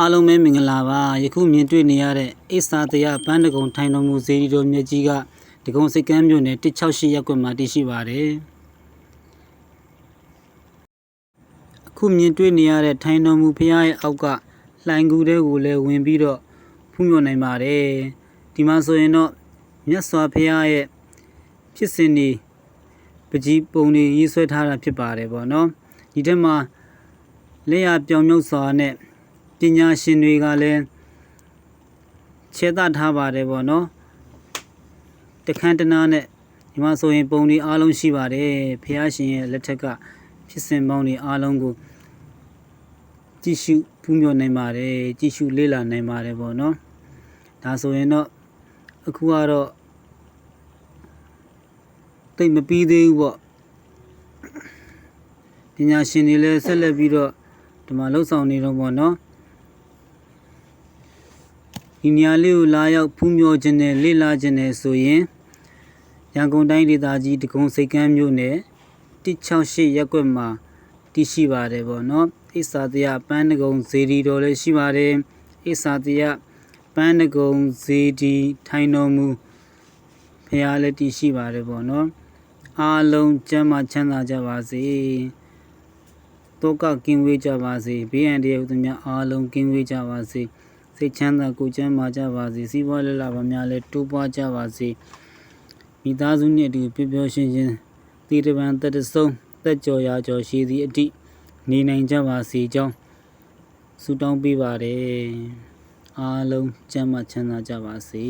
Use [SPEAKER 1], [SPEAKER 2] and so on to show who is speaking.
[SPEAKER 1] အားလုံးပဲမင်္ဂလာပါယခုမြင်တွေ့နေရတဲ့အိစာတရပန်းတကုံထိုင်တော်မူဇေဒီတော်မြတ်ကြီးကဒဂုံစိတ်ကမ်းမြို့နယ်168ရပ်ကွက်မှာတည်ရှိပါတယ်အခုမြင်တွေ့နေရတဲ့ထိုင်တော်မူဖရားရဲ့အောက်ကလှိုင်ကူတဲ့ကိုလည်းဝင်ပြီးတော့ဖူးမြော်နိုင်ပါတယ်ဒီမှာဆိုရင်တော့မြတ်စွာဘုရားရဲ့ဖြစ်စဉ်ဒီပကြီးပုံတွေရေးဆွဲထားတာဖြစ်ပါတယ်ပေါ့နော်ဒီထက်မှာလက်ရပြောင်မြုပ်စွာနဲ့ ပညာရှင်တွေကလည်းခြေသထားပါတယ်ပေါ့နော်တခန်းတနာနဲ့ဒီမှာဆိုရင်ပုံတွေအားလုံးရှိပါတယ်ဖះရှင်ရဲ့လက်ထက်ကဖြစ်စဉ်ပေါင်းတွေအားလုံးကိုကြည့်ရှုဖူးမြော်နိုင်ပါတယ်ကြည့်ရှုလေ့လာနိုင်ပါတယ်ပေါ့နော်ဒါဆိုရင်တော့အခုကတော့တိတ်မပြီးသေးဘူးပေါ့ပညာရှင်တွေလည်းဆက်လက်ပြီးတော့ဒီမှာလှုပ်ဆောင်နေတော့ပေါ့နော် ဒီနေရာလေးကိုလာရောက်ဖူးမြော်ခြင်းနဲ့လေ့လာခြင်းနဲ့ဆိုရင်ရန်ကုန်တိုင်းဒေသကြီးတကုံစိတ်ကမ်းမြို့နယ်168ရပ်ကွက်မှာတည်ရှိပါတယ်ပေါ့နော်အိစာတရပန်းတကုံဇေဒီတော်လည်းရှိပါတယ်အိစာတရပန်းတကုံဇေဒီထိုင်တော်မူဖရားလည်းတည်ရှိပါတယ်ပေါ့နော်အားလုံးကျမ်းမာချမ်းသာကြပါစေတောကကင်းဝေးကြပါစေဘေးအန္တရာယ်ဥဒ္ဓမြအားလုံးကင်းဝေးကြပါစေ စိတ်ချမ်းသာကိုယ်ချမ်းသာကြပါစေစီးပွားလက်လာပါများလဲတိုးပွားကြပါစေမိသားစုနှင့်အတူပျော်ပျော်ရွှင်ရွှင်တည်တပံတက်တဆုံးတက်ကြော်ရာကြော်ရှိသည့်အတိနေနိုင်ကြပါစေကြောင်းဆုတောင်းပေးပါတယ်အားလုံးကျမ်းမာချမ်းသာကြပါစေ